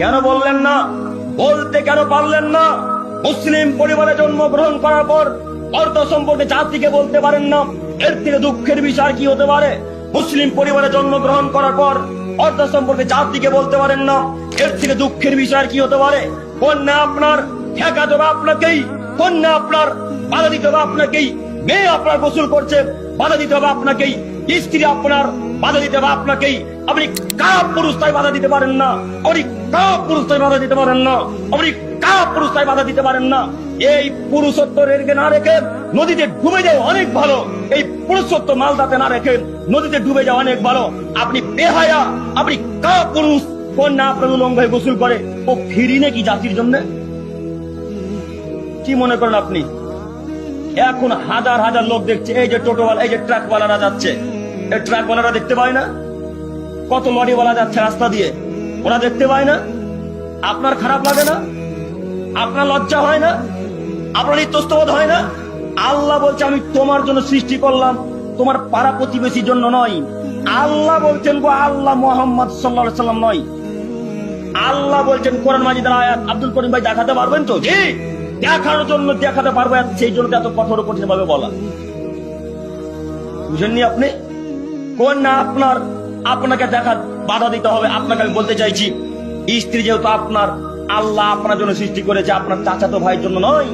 কেন বললেন না? বলতে কেন পারলেন না? মুসলিম পরিবারে জন্মগ্রহণ করার পর অর্থ সম্পর্কে জাতিকে বলতে পারেন না। এর থেকে দুঃখের বিষয় কি হতে পারে? মুসলিম পরিবারে জন্মগ্রহণ করার পর অর্থ সম্পর্কে জাতিকে বলতে পারেন না। এর থেকে দুঃখের বিষয় কি হতে পারে? কন্যা আপনার, ঠেকা দেবে আপনাকেই, কন্যা আপনার, বাধা দিতে হবে আপনাকেই, মেয়ে আপনার গোসল করছে, বাধা দিতে হবে আপনাকেই। স্ত্রী আপনার বাধা দিতে হবে, আপনাকেই। আপনি কাপ পুরুষ তাই বাধা দিতে পারেন না। আপনি কাপ পুরুষ তাই বাধা দিতে পারেন না। আপনি কাপ পুরুষ তাই বাধা দিতে পারেন না। এই পুরুষত্ব রেখে না রেখে নদীতে ডুবে যায় অনেক ভালো। এই পুরুষত্ব মালদাতে না রেখে নদীতে ডুবে যায় অনেক ভালো। আপনি বেহায়া, আপনি কাপ পুরুষ। কন্যা আপনার উলঙ্গ হয়ে গোসল করে? ও ফিরি নাকি জাতির জন্য? কি মনে করেন আপনি? এখন হাজার হাজার লোক দেখছে, এই যে টোটোওয়ালা, এই যে ট্রাকওয়ালারা যাচ্ছে। ট্রাকওয়ালারা দেখতে পায় না? কত লরিওয়ালা যাচ্ছে রাস্তা দিয়ে। ওরা দেখতে পায় না? আপনার খারাপ লাগে না? আপনার লজ্জা হয় না? আপনার ইতস্তবোধ হয় না? আল্লাহ বলছে, আমি তোমার জন্য সৃষ্টি করলাম। তোমার পাড়া প্রতিবেশীর জন্য নয়। আল্লাহ বলছেন, গো, আল্লাহ মোহাম্মদ সাল্লাহ সাল্লাম নয়। আল্লাহ বলছেন, কোরআন মাজিদের আয়াত আব্দুল করিম ভাই দেখাতে পারবেন তো? জি, দেখানোর জন্য দেখাতে পারব। সেই জন্য এত কঠোর কঠিন ভাবে বলা। বুঝেননি আপনি? কোন না আপনার, আপনাকে দেখা বাধা দিতে হবে। আপনাকে আমি বলতে চাইছি, স্ত্রী যেহেতু আপনার, আল্লাহ আপনার জন্য সৃষ্টি করেছে আপনার চাচাতো ভাইয়ের জন্য নয়।